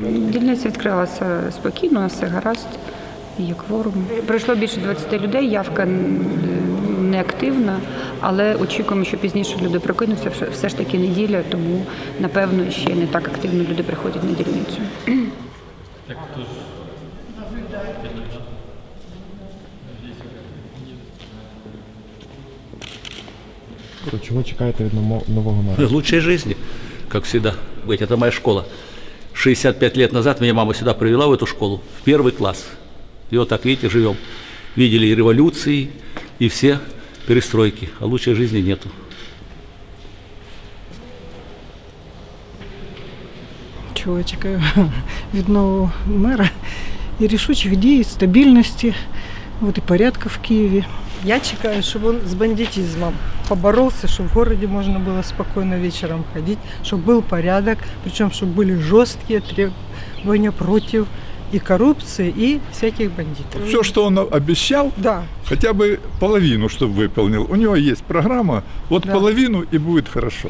Дільниця відкрилася спокійно, все гаразд, є кворум. Прийшло більше 20 людей, явка н- не активна, але очікуємо, що пізніше люди прокинуться. Все- ж таки неділя, тому напевно ще не так активно люди приходять на дільницю. Чого чекаєте від нового мера? Лучшей жизни, как всегда быть. Это моя школа. 65 лет назад меня мама сюда привела в эту школу, в первый класс. И вот так, видите, живем. Видели и революции, и все перестройки. А лучшей жизни нету. чого я чекаю від нового мера і рішучих дій, стабільності, от і порядку в Києві. Я чекаю, чтобы он с бандитизмом поборолся, чтобы в городе можно было спокойно вечером ходить, чтобы был порядок, причем чтобы были жесткие требования против и коррупции, и всяких бандитов. Все, что он обещал, Да, хотя бы половину, чтобы выполнил. У него есть программа, вот Да. половину и будет хорошо.